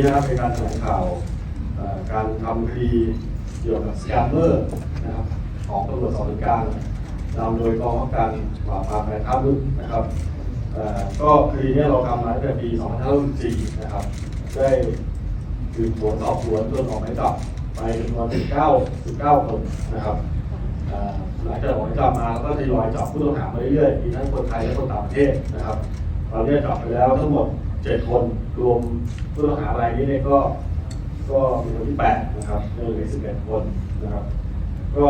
นี้นะครับเป็นการแถลงข่าวการทำคดีเกี่ยวกับสแกมเมอร์นะครับของตำรวจสอบสวนกลางนำโดยกองบังคับการปราบปรามการค้ามนุษย์นะครับก็คดีนี้เราทำมาตั้งแต่ปี 2564นะครับ ได้สืบสวนสอบสวนจนออกหมายจับไปจำนวน19 19 คนนะครับหลังจากออกหมายจับมาก็ทยอยจับผู้ต้องหามาเรื่อยๆมีทั้งคนไทยและคนต่างประเทศนะครับตอนนี้จับไปแล้วทั้งหมด 7คนรวมผู้ต้องหารายนี้เนี่ยก็ ก็เป็นคนที่8นะครับยังเหลือ11คนนะครับ ก็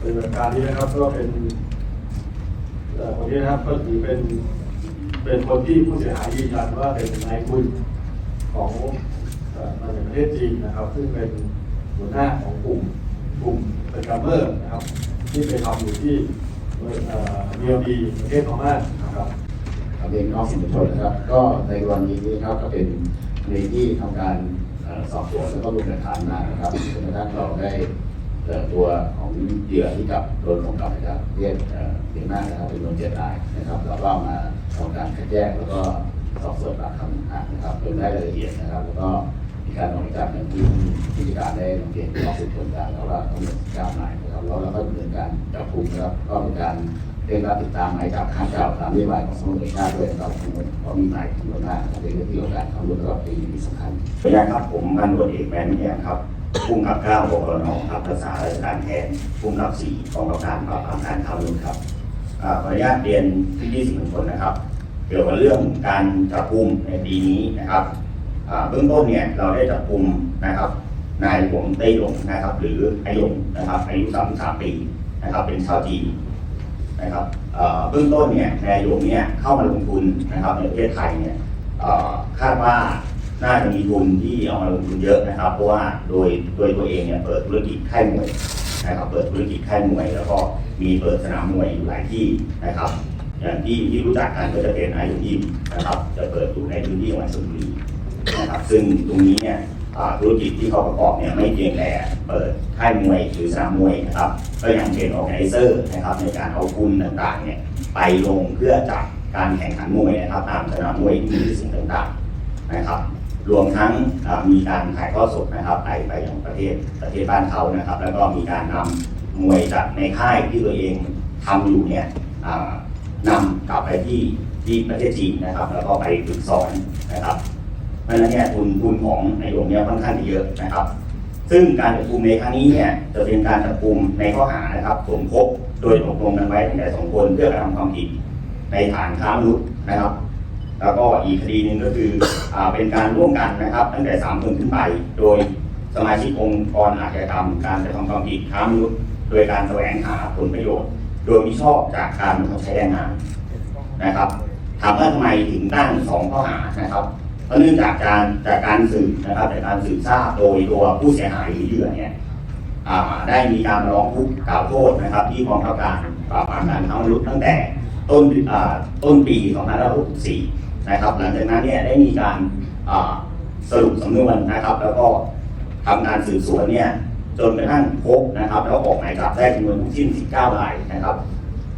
เป็นการนี้นะครับก็เป็นคนนี้นะครับก็ถือเป็นเป็นคนที่ผู้เสียหายยืนยันว่าเป็นนายทุนของมาจากประเทศจีนนะครับ ซึ่งเป็นหัวหน้าของกลุ่มกลุ่มเป็นกัมเมอร์นะครับ ที่ไปทำอยู่ที่เอ่อเมียดีประเทศพม่านะครับ เรียนน้องสื่อชนนะครับ ก็ในกรณีนี้ครับก็เป็นกรณีที่ทำการสอบสวนแล้วก็รวบรวมหลักฐานมานะครับจนกระทั่งเราได้ตัวของเหยื่อที่กับโดนของกลับนะครับเรียกเสียนมานะครับเป็นรวนเจ็ดรายนะครับเราก็ามาทำการคัดแยกแล้วก็สอบสวนปากคำนะครับจนได้รายละเอียดนะครับ แล้วก็ มีการออกหมายจับอย่างที่การได้นำเรียนต่อสืบสวนกลางแล้วว่าทั้งหมดเก้านายนะครับแล้วเราก็ดำเนินการจับกลุ่มนะครับก็เป็นการเร่งรัดติดตามหมายจับข้ามเจ้าตามนโยบายของสมุทรชาติด้วยครับเพราะมีหมายจำนวนมากในเรื่องที่เกี่ยวกับการขับรถแล้วก็เป็นที่สำคัญขออนุญาตครับผมพันตำรวจเอกแมนมิยครับผู้กับเก้าบกรนครับรักษาราชการแทนผู้กับสี่กองกำกับการปราบปรามการค้ามนุษย์ครับขออนุญาตเรียนที่20มวลชนนะครับ เกี่ยวกับเรื่องการจับกุมในปีนี้นะครับ เบื้องต้นเนี่ยเราได้จับกุมนะครับนายหลวงเต้ยหลงนะครับ หรือไอหลงนะครับอายุ 33 ปีนะครับ เป็นชาวจีนนะครับเบื้องต้นเนี่ยนายหลวงเนี่ยเข้ามาลงทุนนะครับในประเทศไทยเนี่ยคาดว่าน่าจะมีทุนที่เอามาลงทุนเยอะนะครับ เพราะว่าโดยโดยตัวเองเนี่ยเปิดธุรกิจค่ายมวยนะครับ เปิดธุรกิจค่ายมวย แล้วก็มีเปิดสนามมวยอยู่หลายที่นะครับ อย่างที่ที่รู้จักกันก็จะเป็นอายุยิมนะครับ จะเปิดอยู่ในพื้นที่จังหวัดชลบุรี นะครับซึ่งตรงนี้เนี่ยธุรกิจที่เขาประกอบเนี่ยไม่เพียงแต่เปิดค่ายมวยหรือสนามมวยนะครับก็ยังเป็นออแกไนเซอร์นะครับในการเอาทุนต่างๆเนี่ยไปลงเพื่อจัดการแข่งขันมวยนะครับตามสนามมวยที่มีสิ่งต่างๆนะครับรวมทั้งมีการถ่ายทอดสดนะครับไปไปยังประเทศประเทศบ้านเขานะครับ แล้วก็มีการนำมวยจากในค่ายที่ตัวเองทำอยู่เนี่ยนำกลับไปที่ที่ประเทศจีนนะครับ แล้วก็ไปฝึกสอนนะครับ ราะฉะนั้นเนี่ยทุนทุนของในหลวงเนี่ยค่อนข้างจะเยอะนะครับ ซึ่งการจับกลุ่มในครั้งนี้เนี่ยจะเป็นการจับกลุ่มในข้อหานะครับสมคบโดยตกลงกันไว้ตั้งแต่สองคนเพื่อกระทำความผิดในฐานค้ามนุษย์นะครับ แล้วก็อีกคดีหนึ่งก็คืออเป็นการร่วมกันนะครับ ตั้งแต่สามคนขึ้นไป โดยสมาชิกองค์กรอาชญากรรม การกระทำความผิดค้ามนุษย์ โดยการแสวงหาผลประโยชน์ โดยมิชอบจากการบังคับใช้แรงงานนะครับถามว่าทำไมถึงตั้งสองข้อหานะครับ เพราะเนื่องจากการจากการสืบนะครับจากการสืบทราบโดยตัวผู้เสียหายหรือเหยื่อเนี่ยได้มีการมาร้องทุกข์กล่าวโทษนะครับ ที่กองทัพการปราบปรามการค้ามนุษย์ตั้งแต่ต้นต้นปี2564นะครับหลังจากนั้นเนี่ยได้มีการสรุปสำนวนนะครับ แล้วก็ทำการสืบสวนเนี่ยจนกระทั่งพบนะครับ แล้วออกหมายจับได้จำนวนทั้งสิ้น 19รายนะครับ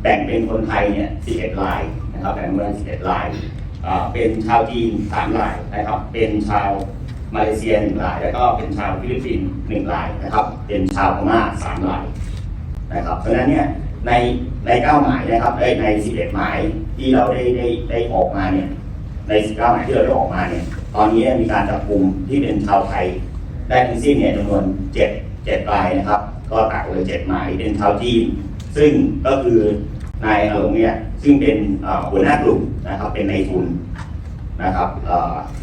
แบ่งเป็นคนไทยเนี่ย 11รายนะครับแบ่งเป็น11ราย เป็นชาวจีนสามรายนะครับ เป็นชาวมาเลเซียหนึ่งราย แล้วก็เป็นชาวฟิลิปปินส์หนึ่งรายนะครับ เป็นชาวพม่าสามรายนะครับ เพราะฉะนั้นเนี่ยในในเก้าหมายนะครับในในสิบเอ็ดหมายที่เราได้ได้ได้ออกมาเนี่ยในสิบเก้าหมายที่เราได้ออกมาเนี่ยตอนนี้มีการจับกลุ่มที่เป็นชาวไทยได้ทั้งสิ้นเนี่ยจำนวนเจ็ดเจ็ดรายนะครับ ก็ตักเลยเจ็ดหมายเป็นชาวจีน ซึ่งก็คือนายอลงเนี่ย ซึ่งเป็นหัวหน้ากลุ่มนะครับเป็นนายทุนนะครับ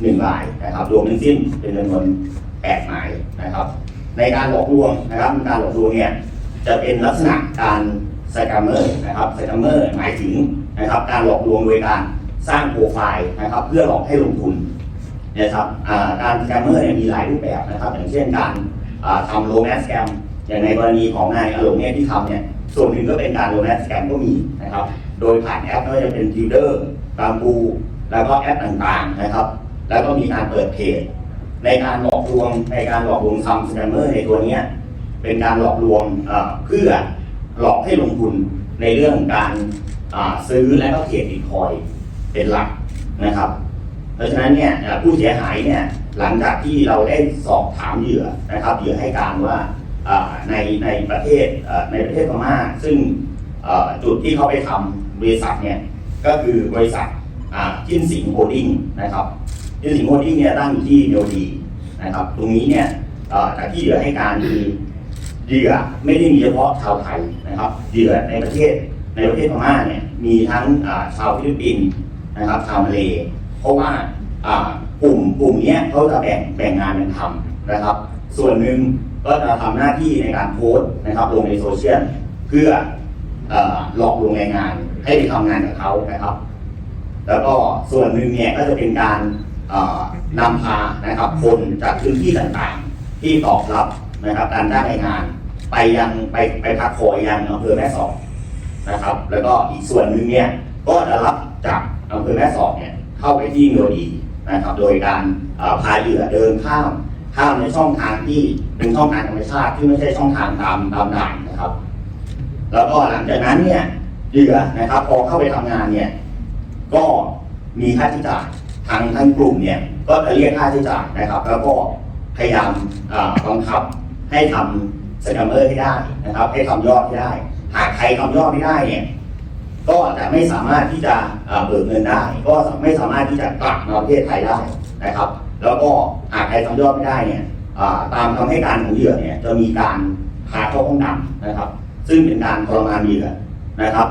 หนึ่งรายนะครับรวมทั้งสิ้นเป็นจำนวนแปดหมายนะครับ ในการหลอกลวงนะครับการหลอกลวงเนี่ยจะเป็นลักษณะการสแกมเมอร์นะครับสแกมเมอร์หมายถึงนะครับการหลอกลวงโดยการสร้างโปรไฟล์นะครับ เพื่อหลอกให้ลงทุนนะครับการสแกมเมอร์เนี่ยมีหลายรูปแบบนะครับ อย่างเช่นการทำโรแมนสแกมอย่างในกรณีของนายอารมณ์เนี่ยที่ทำเนี่ยส่วนหนึ่งก็เป็นการโรแมนสแกมก็มีนะครับ โดยผ่านแอปไม่ว่าจะเป็นทิวเดอร์บางบูแล้วก็แอปต่างๆนะครับ แล้วก็มีการเปิดเพจในการหลอกลวงในการหลอกลวงซัมสแกมเมอร์ในตัวนี้เป็นการหลอกลวงเพื่อหลอกให้ลงทุนในเรื่องการซื้อและก็เทรดบิตคอยเป็นหลักนะครับ เพราะฉะนั้นเนี่ยผู้เสียหายเนี่ยหลังจากที่เราได้สอบถามเหยื่อนะครับเหยื่อให้การว่าในในประเทศในประเทศพม่าซึ่งจุดที่เขาไปทำ บริษัทเนี่ยก็คือบริษัทอ่าจินสิงโฮลดิ้งนะครับจินสิงโฮลดิ้งเนี่ยตั้งอยู่ที่เมียวดีนะครับ ตรงนี้เนี่ยเอ่อจากที่เหยื่อให้การคือเหยื่อไม่ได้มีเฉพาะชาวไทยนะครับเหยื่อในประเทศในประเทศพม่าเนี่ยมีทั้งชาวฟิลิปปินส์นะครับชาวมาเลเพราะว่ากลุ่มกลุ่มนี้เขาจะแบ่งแบ่งงานกันทำนะครับ ส่วนหนึ่งก็จะทำหน้าที่ในการโพสต์นะครับลงในโซเชียลเพื่อเอ่อหลอกลวงแรงงาน ให้ไปทำงานกับเขานะครับ แล้วก็ส่วนหนึ่งเนี่ยก็จะเป็นการนำพานะครับคนจากพื้นที่ต่างๆ ที่ตอบรับนะครับการจ้งแรงาน ไปยังไปไปพักคอยยังอำเภอแม่สอดนะครับ แล้วก็อีกส่วนหนึ่งเนี่ยก็จะรับจากอำเภอแม่สอดเนี่ยเข้าไปที่เมียวดีนะครับ โดยการพาเหยื่อเดินข้ามข้ามในช่องทางที่เป็นช่องทางธรรมชาติที่ไม่ใช่ช่องทางตามตามด่านนะครับ แล้วก็หลังจากนั้นเนี่ย เหยื่อนะครับพอเข้าไปทำงานเนี่ยก็มีค่าใช้จ่ายทางทางกลุ่มเนี่ยก็จะเรียกค่าใช้จ่ายนะครับ แล้วก็พยายามบังคับให้ทำสแกมเมอร์ให้ได้นะครับ ให้ทำยอดให้ได้ หากใครทำยอดไม่ได้เนี่ยก็จะไม่สามารถที่จะเบิกเงินได้ ก็ไม่สามารถที่จะกลับมาประเทศไทยได้นะครับ แล้วก็หากใครทำยอดไม่ได้เนี่ยตามคำให้การของเหยื่อเนี่ยจะมีการพาเข้าห้องดำนะครับ ซึ่งเป็นการทรมานเหยื่อ นะครับ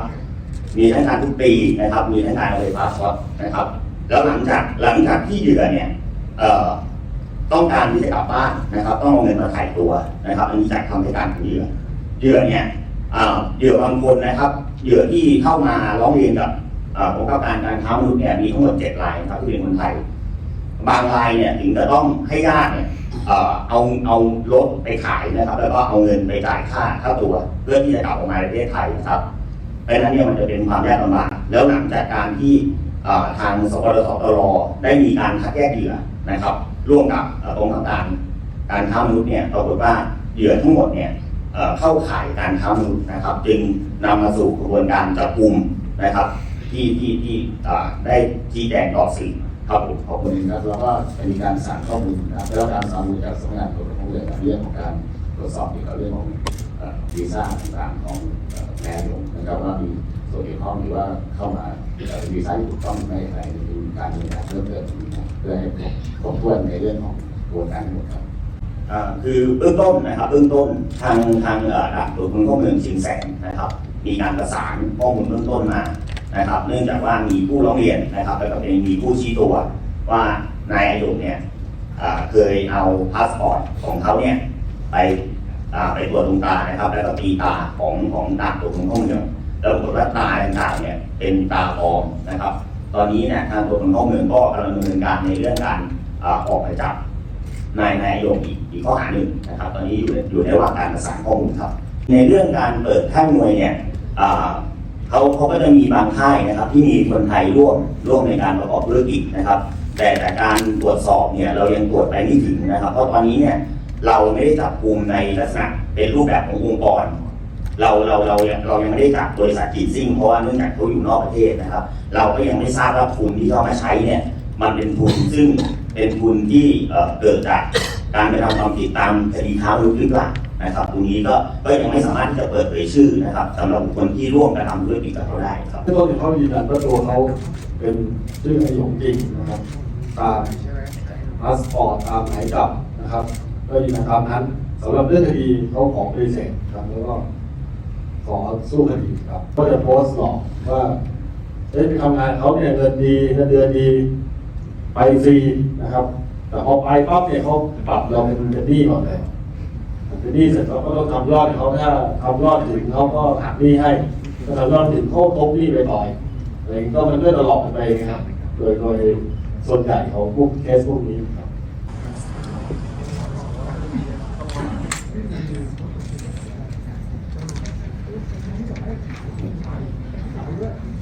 มีทั้งการทุบตีนะครับ มีทั้งการเอาไฟฟ้านะครับ แล้วหลังจากหลังจากที่เหยื่อเนี่ยต้องการที่จะกลับบ้านนะครับ ต้องเอาเงินมาถ่ายตัวนะครับ อันนี้จากคำให้การของเหยื่อเหยื่อเนี่ยเหยื่อบางคนนะครับเหยื่อที่เข้ามาร้องเรียนกับอ่ากองกำกับการการค้ามนุษย์เนี่ยมีทั้งหมดเจ็ดรายนะครับที่เป็นคนไทย บางรายเนี่ยถึงจะต้องให้ญาติเนี่ยเอาเอารถไปขายนะครับ แล้วก็เอาเงินไปจ่ายค่าค่าตัว เพื่อที่จะกลับออกมาประเทศไทยนะครับ เพราะฉะนั้นเนี่ยมันจะเป็นความยากลำบากแล้วหลังจากการที่ทางสปรสตรได้มีการคัดแยกเหยื่อนะครับ ร่วมกับเอ่อกองทัพการการค้ามนุษย์เนี่ยปรากฏว่าเหยื่อทั้งหมดเนี่ยเข้าข่ายการค้ามนุษย์นะครับ จึงนำมาสู่กระบวนการจับกลุ่มนะครับ ที่ที่ที่ได้ชี้แจงต่อสื่อครับผมขอบคุณครับแล้วก็มีการสั่งข้อมูลนะครับแล้วการสั่งข้อมูลจากสำนักงานตรวจคนเข้าเมืองเรื่องของการตรวจสอบเกี่ยวกับเรื่องของ วีซ่าต่างๆของเอ่อแพทย์ลงนะครับว่ามีส่วนเกี่ยวข้องที่ว่าเข้ามาวีซ่าที่ถูกต้องหรือไม่อะไรมีการดำเนินการเพิ่มเติมเพื่อให้ครบถ้วนในเรื่องของกระบวนการทั้งหมดครับอ่าคือเบื้องต้นนะครับเบื้องต้นทางทางด่านตรวจคนเข้าเมืองเชียงแสนนะครับ มีการประสานข้อมูลเบื้องต้นมานะครับ เนื่องจากว่ามีผู้ร้องเรียนนะครับแล้วก็เป็นมีผู้ชี้ตัวว่านายอายุเนี่ยเคยเอาพาสปอร์ตของเขาเนี่ยไป ไปตรวจดวงตานะครับ แล้วก็ตีตาของของด่าตรวจคนเข้าเมืองแล้วปรากฏว่าตาต่างๆเนี่ยเป็นตาปลอมนะครับ ตอนนี้เนี่ยทางตรวจคนเข้าเมืองก็กำลังดำเนินการในเรื่องการออกหมายจับนายนายโยมอีกอีกข้อหาหนึ่งนะครับ ตอนนี้อยู่ในอยู่ในระหว่างการประสานข้อมูลครับ ในเรื่องการเปิดค่ายมวยเนี่ยเขาเขาก็จะมีบางค่ายนะครับ ที่มีคนไทยร่วมร่วมในการประกอบธุรกิจนะครับ แต่จากการตรวจสอบเนี่ยเรายังตรวจไปไม่ถึงนะครับ เพราะตอนนี้เนี่ย เราไม่ได้จับกลุ่มในลักษณะเป็นรูปแบบขององค์กร เราเราเรายังเรายังไม่ได้จับบริษัทจีนซิ่งเพราะว่าเนื่องจากเขาอยู่นอกประเทศนะครับ เราก็ยังไม่ทราบว่าทุนที่เขามาใช้เนี่ยมันเป็นทุนซึ่งเป็นทุนที่เเกิดจากการกระทำความผิดตามคดีค้ามนุษย์หรือเปล่านะครับตรงนี้ก็ก็ยังไม่สามารถที่จะเปิดเผยชื่อนะครับสำหรับบุคคลที่ร่วมกระทำธุรกิจกับเขาได้ครับเบื้องต้นเนี่ยเขายืนยันว่าตัวเขาเป็นชื่อไอหยงจริงนะครับตามพาสปอร์ตตามหมายจับนะครับ ก็ยืนยันตามนั้นสำหรับเรื่องคดีเขาขอปฏิเสธครับแล้วก็ขอสู้คดีครับ ก็จะโพสต์หลอกว่าเอ้ยไปทำงานเขาเนี่ยเงินดีเงินเดือนดีไปฟรีนะครับ แต่พอไปปั๊บเนี่ยเขาปรับเราเป็นเป็นหนี้ก่อนเลยเป็นหนี้เสร็จเราก็ต้องทำยอดเขาถ้าทำยอดถึงเขาก็หักหนี้ให้ถ้าทำยอดถึงเขาทบหนี้ไปต่อยอะไรอย่างนี้ก็มันก็ตลอดกันไปนะครับโดยโดยส่วนใหญ่ของพวกเคสพวกนี้ครับ Thank you.